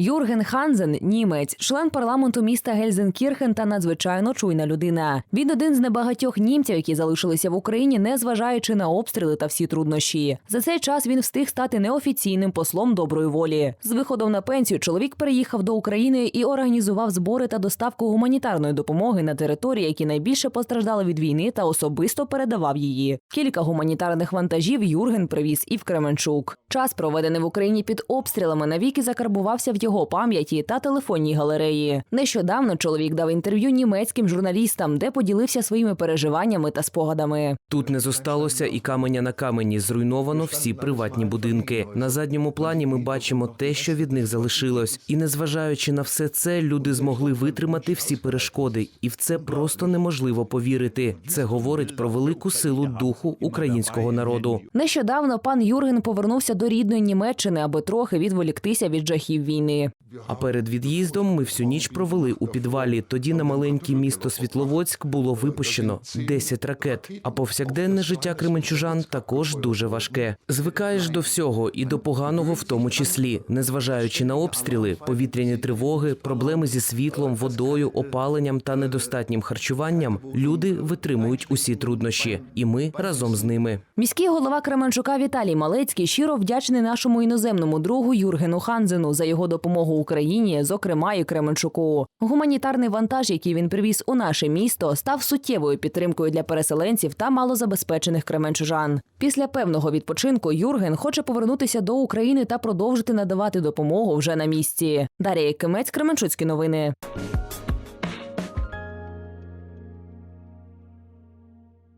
Юрген Ханзен німець, член парламенту міста Гельзенкірхен та надзвичайно чуйна людина. Він один з небагатьох німців, які залишилися в Україні, не зважаючи на обстріли та всі труднощі. За цей час він встиг стати неофіційним послом доброї волі. З виходом на пенсію чоловік переїхав до України і організував збори та доставку гуманітарної допомоги на території, які найбільше постраждали від війни, та особисто передавав її. Кілька гуманітарних вантажів Юрген привіз і в Кременчук. Час, проведений в Україні під обстрілами, навіки закарбувався в його пам'яті та телефонній галереї. Нещодавно чоловік дав інтерв'ю німецьким журналістам, де поділився своїми переживаннями та спогадами. Тут не зосталося і каменя на камені. Зруйновано всі приватні будинки. На задньому плані ми бачимо те, що від них залишилось. І незважаючи на все це, люди змогли витримати всі перешкоди, і в це просто неможливо повірити. Це говорить про велику силу духу українського народу. Нещодавно пан Юрген повернувся до рідної Німеччини, аби трохи відволіктися від жахів війни. me. А перед від'їздом ми всю ніч провели у підвалі. Тоді на маленьке місто Світловодськ було випущено 10 ракет. А повсякденне життя кременчужан також дуже важке. Звикаєш до всього і до поганого в тому числі, незважаючи на обстріли, повітряні тривоги, проблеми зі світлом, водою, опаленням та недостатнім харчуванням. Люди витримують усі труднощі, і ми разом з ними. Міський голова Кременчука Віталій Малецький щиро вдячний нашому іноземному другу Юргену Ханзену за його допомогу Україні, зокрема і Кременчуку. Гуманітарний вантаж, який він привіз у наше місто, став суттєвою підтримкою для переселенців та малозабезпечених кременчужан. Після певного відпочинку Юрген хоче повернутися до України та продовжити надавати допомогу вже на місці. Дар'я Кимець, Кременчуцькі новини.